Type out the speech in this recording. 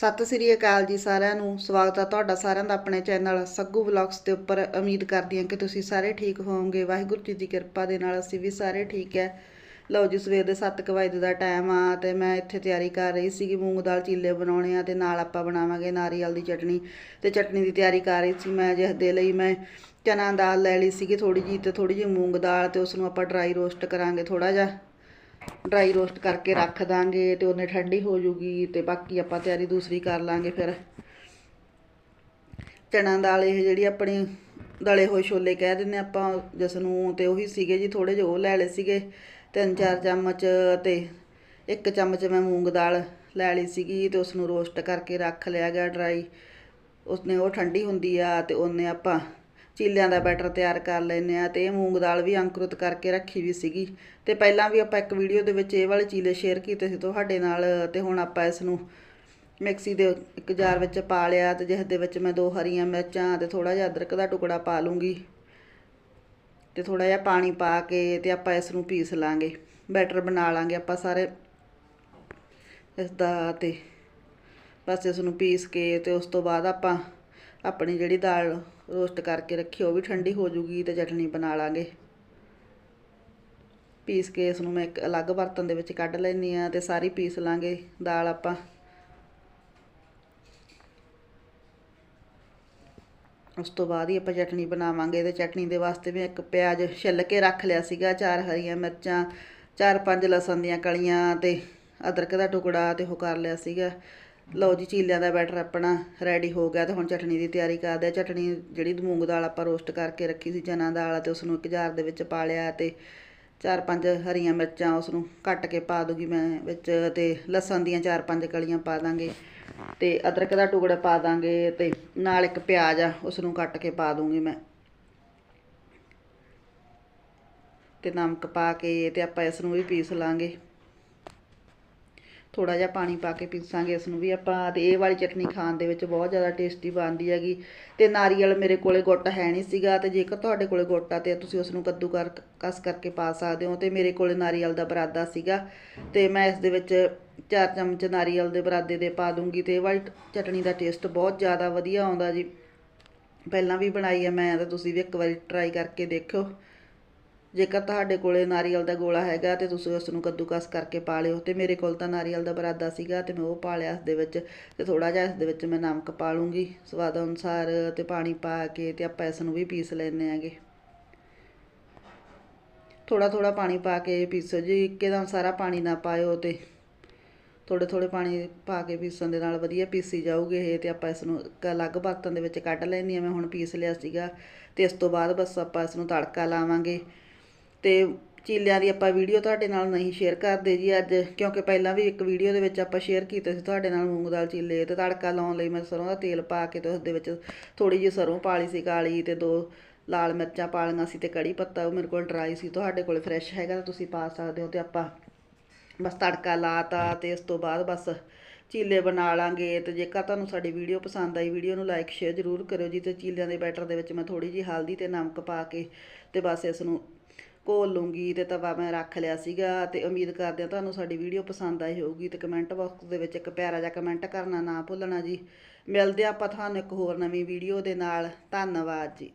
ਸਤਿ ਸ੍ਰੀ ਅਕਾਲ ਜੀ ਸਾਰਿਆਂ ਨੂੰ। ਸਵਾਗਤ ਹੈ ਤੁਹਾਡਾ ਸਾਰਿਆਂ ਦਾ ਆਪਣੇ ਚੈਨਲ ਸੱਗੂ ਵਲੌਗਸ ਦੇ ਉੱਪਰ। ਉਮੀਦ ਕਰਦੀ ਹਾਂ ਕਿ ਤੁਸੀਂ ਸਾਰੇ ਠੀਕ ਹੋਵੋਗੇ। ਵਾਹਿਗੁਰੂ ਜੀ ਦੀ ਕਿਰਪਾ ਦੇ ਨਾਲ ਅਸੀਂ ਵੀ ਸਾਰੇ ਠੀਕ ਹੈ ਲਓ ਜੀ, ਸਵੇਰ ਦੇ 7:00 ਵਜੇ ਦਾ ਟਾਈਮ ਆ ਤੇ ਮੈਂ ਇੱਥੇ ਤਿਆਰੀ ਕਰ ਰਹੀ ਸੀਗੀ ਮੂੰਗ ਦਾਲ ਚੀਲੇ ਬਣਾਉਣੇ ਆ ਤੇ ਨਾਲ ਆਪਾਂ ਬਣਾਵਾਂਗੇ ਨਾਰੀਅਲ ਦੀ ਚਟਣੀ ਤੇ ਚਟਣੀ ਦੀ ਤਿਆਰੀ ਕਰ ਰਹੀ ਸੀ ਮੈਂ ਜਿਸ ਦੇ ਲਈ ਮੈਂ ਚਨਾ ਦਾਲ ਲੈ ਲਈ ਸੀਗੀ ਥੋੜੀ ਜੀ ਤੇ ਥੋੜੀ ਜਿਹੀ ਮੂੰਗ ਦਾਲ ਤੇ ਉਸ ਨੂੰ ਆਪਾਂ ਡਰਾਈ ਰੋਸਟ ਕਰਾਂਗੇ ਥੋੜਾ ਜਿਹਾ। ਡਰਾਈ ਰੋਸਟ ਕਰਕੇ ਰੱਖ ਦਾਂਗੇ ਤੇ ਉਹਨੇ ਠੰਡੀ ਹੋ ਜੂਗੀ ਤੇ ਬਾਕੀ ਆਪਾਂ ਤਿਆਰੀ ਦੂਸਰੀ ਕਰ ਲਾਂਗੇ ਫਿਰ। ਚਣਾ ਦਾਲ ਇਹ ਜਿਹੜੀ ਆਪਣੀ ਦਲੇ ਹੋਏ ਛੋਲੇ ਕਹਿ ਦਿੰਦੇ ਆਪਾਂ ਜਿਸ ਨੂੰ ਤੇ ਉਹੀ ਸੀਗੇ ਜੀ ਥੋੜੇ ਜਿਹੇ ਉਹ ਲੈ ਲਏ ਸੀਗੇ, ਤਿੰਨ ਚਾਰ ਚਮਚ ਤੇ ਇੱਕ ਚਮਚ ਮੈਂ ਮੂੰਗ ਦਾਲ ਲੈ ਲਈ ਸੀਗੀ ਤੇ ਉਸ ਨੂੰ ਰੋਸਟ ਕਰਕੇ ਰੱਖ ਲਿਆ ਗਿਆ ਡਰਾਈ ਉਸਨੇ ਉਹ ਠੰਡੀ ਹੁੰਦੀ ਆ ਤੇ ਉਹਨੇ ਆਪਾਂ ਚੀਲਿਆਂ ਦਾ ਬੈਟਰ ਤਿਆਰ ਕਰ ਲੈਨੇ ਆ ਤੇ ਇਹ ਮੂੰਗ ਦਾਲ ਵੀ ਅੰਕੁਰਿਤ ਕਰਕੇ ਰੱਖੀ ਵੀ ਸੀਗੀ। ਤੇ ਪਹਿਲਾਂ ਵੀ ਆਪਾਂ ਇੱਕ ਵੀਡੀਓ ਦੇ ਵਿੱਚ ਇਹ ਵਾਲੇ ਚੀਲੇ ਸ਼ੇਅਰ ਕੀਤੇ ਸੀ ਤੁਹਾਡੇ ਨਾਲ ਤੇ ਹੁਣ ਆਪਾਂ ਇਸ ਨੂੰ ਮਿਕਸੀ ਦੇ ਇੱਕ ਜਾਰ ਵਿੱਚ ਪਾ ਲਿਆ ਤੇ ਜਿਸ ਦੇ ਵਿੱਚ ਮੈਂ ਦੋ ਹਰੀਆਂ ਮਿਰਚਾਂ ਤੇ ਥੋੜਾ ਜਿਹਾ ਅਦਰਕ ਦਾ ਟੁਕੜਾ ਪਾ ਲੂੰਗੀ। ਤੇ ਥੋੜਾ ਜਿਹਾ ਪਾਣੀ ਪਾ ਕੇ ਤੇ ਆਪਾਂ ਇਸ ਨੂੰ ਪੀਸ ਲਾਂਗੇ। ਬੈਟਰ ਬਣਾ ਲਾਂਗੇ ਆਪਾਂ ਸਾਰੇ ਇਸ ਦਾ ਤੇ ਬਸ ਇਸ ਨੂੰ ਪੀਸ ਕੇ ਤੇ ਉਸ ਤੋਂ ਬਾਅਦ ਆਪਾਂ ਆਪਣੀ ਜਿਹੜੀ ਦਾਲ ਰੋਸਟ ਕਰਕੇ ਰੱਖੀ, ਉਹ ਵੀ ਠੰਡੀ ਹੋ ਜੂਗੀ ਤੇ ਚਟਣੀ ਬਣਾ ਲਾਂਗੇ। ਪੀਸ ਕੇ ਇਸ ਨੂੰ ਮੈਂ ਇੱਕ ਅਲੱਗ ਬਰਤਨ ਦੇ ਵਿੱਚ ਕੱਢ ਲੈਣੀ ਆ ਤੇ ਸਾਰੀ ਪੀਸ ਲਾਂਗੇ ਦਾਲ ਆਪਾਂ। ਉਸ ਤੋਂ ਬਾਅਦ ਹੀ ਆਪਾਂ ਚਟਣੀ ਬਣਾਵਾਂਗੇ ਤੇ ਚਟਣੀ ਦੇ ਵਾਸਤੇ ਮੈਂ ਇੱਕ ਪਿਆਜ਼ ਛਿੱਲ ਕੇ ਰੱਖ ਲਿਆ ਸੀਗਾ, ਚਾਰ ਹਰੀਆਂ ਮਿਰਚਾਂ, ਚਾਰ ਪੰਜ ਲਸਣ ਦੀਆਂ ਕਲੀਆਂ ਤੇ ਅਦਰਕ ਦਾ ਟੁਕੜਾ ਤੇ ਉਹ ਕਰ ਲਿਆ ਸੀਗਾ। ਲਓ ਜੀ, ਚੀਲਿਆਂ ਦਾ ਬੈਟਰ ਆਪਣਾ ਰੈਡੀ ਹੋ ਗਿਆ ਤੇ ਹੁਣ ਚਟਣੀ ਦੀ ਤਿਆਰੀ ਕਰਦੇ ਆ। ਚਟਣੀ ਜਿਹੜੀ ਮੂੰਗ ਦਾਲ ਆਪਾਂ ਰੋਸਟ ਕਰਕੇ ਰੱਖੀ ਸੀ, ਚਨਾ ਦਾਲ ਤੇ ਉਸ ਨੂੰ ਇੱਕ ਜਾਰ ਦੇ ਵਿੱਚ ਪਾ ਲਿਆ ਤੇ ਚਾਰ ਪੰਜ ਹਰੀਆਂ ਮਿਰਚਾਂ ਉਸ ਨੂੰ ਕੱਟ ਕੇ ਪਾ ਦੂਗੀ ਮੈਂ ਵਿੱਚ ਤੇ ਲਸਣ ਦੀਆਂ ਚਾਰ ਪੰਜ ਕਲੀਆਂ ਪਾ ਦਾਂਗੇ ਤੇ ਅਦਰਕ ਦਾ ਟੁਕੜਾ ਪਾ ਦਾਂਗੇ ਤੇ ਨਾਲ ਇੱਕ ਪਿਆਜ਼ ਆ ਉਸ ਨੂੰ ਕੱਟ ਕੇ ਪਾ ਦੂੰਗੀ ਮੈਂ। ਤੇ ਨਮਕ ਪਾ ਕੇ ਤੇ ਆਪਾਂ ਇਸ ਨੂੰ ਵੀ ਪੀਸ ਲਾਂਗੇ। ਥੋੜਾ ਜਿਹਾ ਪਾਣੀ ਪਾ ਕੇ ਪੀਸਾਂਗੇ ਇਸ ਨੂੰ ਵੀ ਆਪਾਂ ਤੇ ਇਹ ਵਾਲੀ ਚਟਨੀ ਖਾਣ ਦੇ ਵਿੱਚ ਬਹੁਤ ਜ਼ਿਆਦਾ ਟੇਸਟੀ ਬਣਦੀ ਹੈਗੀ। ਤੇ ਨਾਰੀਅਲ ਮੇਰੇ ਕੋਲੇ ਗੁੱਟ ਹੈ ਨਹੀਂ ਸੀਗਾ ਤੇ ਜੇਕਰ ਤੁਹਾਡੇ ਕੋਲੇ ਗੁੱਟ ਆ ਤੇ ਤੁਸੀਂ ਉਸ ਨੂੰ ਕੱਦੂ ਕਰ ਕਸ ਕਰਕੇ ਪਾ ਸਕਦੇ ਹੋ ਤੇ ਮੇਰੇ ਕੋਲੇ ਨਾਰੀਅਲ ਦਾ ਬਰਾਦਾ ਸੀਗਾ। ਤੇ ਮੈਂ ਇਸ ਦੇ ਵਿੱਚ ਚਾਰ ਚਮਚ ਨਾਰੀਅਲ ਦੇ ਬਰਾਦੇ ਦੇ ਪਾ ਦੂੰਗੀ ਤੇ ਇਹ ਵਾਲੀ ਚਟਨੀ ਦਾ ਟੇਸਟ ਬਹੁਤ ਜ਼ਿਆਦਾ ਵਧੀਆ ਆਉਂਦਾ ਜੀ। ਪਹਿਲਾਂ ਵੀ ਬਣਾਈ ਹੈ ਮੈਂ ਤਾਂ ਤੁਸੀਂ ਵੀ ਇੱਕ ਵਾਰੀ ਟਰਾਈ ਕਰਕੇ ਦੇਖਿਓ। ਜੇਕਰ ਤੁਹਾਡੇ ਕੋਲੇ ਨਾਰੀਅਲ ਦਾ ਗੋਲਾ ਹੈਗਾ ਤੇ ਤੁਸੀਂ ਉਸ ਨੂੰ ਕੱਦੂਕਸ ਕਰਕੇ ਪਾ ਲਿਓ, ਤੇ ਮੇਰੇ ਕੋਲ ਤਾਂ ਨਾਰੀਅਲ ਦਾ ਬਰਾਦਾ ਸੀਗਾ ਤੇ ਮੈਂ ਉਹ ਪਾ ਲਿਆ ਇਸ ਦੇ ਵਿੱਚ, ਤੇ ਥੋੜਾ ਜਿਹਾ ਇਸ ਦੇ ਵਿੱਚ ਮੈਂ ਨਮਕ ਪਾ ਲੂੰਗੀ ਸਵਾਦ ਅਨੁਸਾਰ ਤੇ ਪਾਣੀ ਪਾ ਕੇ ਤੇ ਆਪਾਂ ਇਸ ਨੂੰ ਵੀ ਪੀਸ ਲੈਣੇ ਆਗੇ ਥੋੜਾ ਥੋੜਾ ਪਾਣੀ ਪਾ ਕੇ ਪੀਸੋ ਜੀ ਇੱਕਦਮ ਸਾਰਾ ਪਾਣੀ ਨਾ ਪਾਇਓ ਤੇ ਥੋੜੇ ਥੋੜੇ ਪਾਣੀ ਪਾ ਕੇ ਪੀਸਣ ਦੇ ਨਾਲ ਵਧੀਆ ਪੀਸੀ ਜਾਊਗੀ ਇਹ ਤੇ ਆਪਾਂ ਇਸ ਨੂੰ ਇੱਕ ਅਲੱਗ ਬਰਤਨ ਦੇ ਵਿੱਚ ਕੱਢ ਲੈਣੀ ਆ ਮੈਂ ਹੁਣ ਪੀਸ ਲਿਆ ਸੀਗਾ ਤੇ ਇਸ ਤੋਂ ਬਾਅਦ ਬਸ ਆਪਾਂ ਇਸ ਨੂੰ ਤੜਕਾ ਲਾਵਾਂਗੇ। ਅਤੇ ਚੀਲਿਆਂ ਦੀ ਆਪਾਂ ਵੀਡੀਓ ਤੁਹਾਡੇ ਨਾਲ ਨਹੀਂ ਸ਼ੇਅਰ ਕਰਦੇ ਜੀ ਅੱਜ, ਕਿਉਂਕਿ ਪਹਿਲਾਂ ਵੀ ਇੱਕ ਵੀਡੀਓ ਦੇ ਵਿੱਚ ਆਪਾਂ ਸ਼ੇਅਰ ਕੀਤੇ ਸੀ ਤੁਹਾਡੇ ਨਾਲ ਮੂੰਗ ਦਾਲ ਚੀਲੇ ਤੇ ਤੜਕਾ ਲਾਉਣ ਲਈ ਮੈਂ ਸਰੋਂ ਦਾ ਤੇਲ ਪਾ ਕੇ ਤੇ ਉਸ ਦੇ ਵਿੱਚ ਥੋੜੀ ਜਿਹੀ ਸਰੋਂ ਪਾ ਲਈ ਸੀ, ਕਾਲੀ ਤੇ ਦੋ ਲਾਲ ਮਿਰਚਾਂ ਪਾ ਸੀ ਤੇ ਕੜੀ ਪੱਤਾ ਉਹ ਮੇਰੇ ਕੋਲ ਡਰਾਈ ਸੀ, ਤੁਹਾਡੇ ਕੋਲ ਫਰੈਸ਼ ਹੈਗਾ ਤਾਂ ਤੁਸੀਂ ਪਾ ਸਕਦੇ ਹੋ ਤੇ ਆਪਾਂ ਬਸ ਤੜਕਾ ਲਾਤਾ ਤੇ ਇਸ ਤੋਂ ਬਾਅਦ ਬਸ ਚੀਲੇ ਬਣਾ ਲਾਂਗੇ ਤੇ ਜੇਕਰ ਤੁਹਾਨੂੰ ਸਾਡੀ ਵੀਡੀਓ ਪਸੰਦ ਆਈ ਵੀਡੀਓ ਨੂੰ ਲਾਈਕ ਸ਼ੇਅਰ ਜ਼ਰੂਰ ਕਰਿਓ ਜੀ ਤੇ ਚੀਲਿਆਂ ਦੇ ਬੈਟਰ ਦੇ ਵਿੱਚ ਮੈਂ ਥੋੜੀ ਜਿਹੀ ਹਲਦੀ ਤੇ ਨਮਕ ਪਾ ਕੇ ਤੇ ਬਸ ਇਸ ਨੂੰ ਘੋਲ ਲੂੰਗੀ ਤੇ ਤਵਾ ਮੈਂ ਰੱਖ ਲਿਆ ਸੀਗਾ ਤੇ ਉਮੀਦ ਕਰਦੇ ਹਾਂ ਤੁਹਾਨੂੰ ਸਾਡੀ ਵੀਡੀਓ ਪਸੰਦ ਆਈ ਹੋਊਗੀ ਤੇ ਕਮੈਂਟ ਬਾਕਸ ਦੇ ਵਿੱਚ ਇੱਕ ਪਿਆਰਾ ਜਿਹਾ ਕਮੈਂਟ ਕਰਨਾ ਨਾ ਭੁੱਲਣਾ ਜੀ। ਮਿਲਦੇ ਆਪਾਂ ਤੁਹਾਨੂੰ ਇੱਕ ਹੋਰ ਨਵੀਂ ਵੀਡੀਓ ਦੇ ਨਾਲ। ਧੰਨਵਾਦ ਜੀ।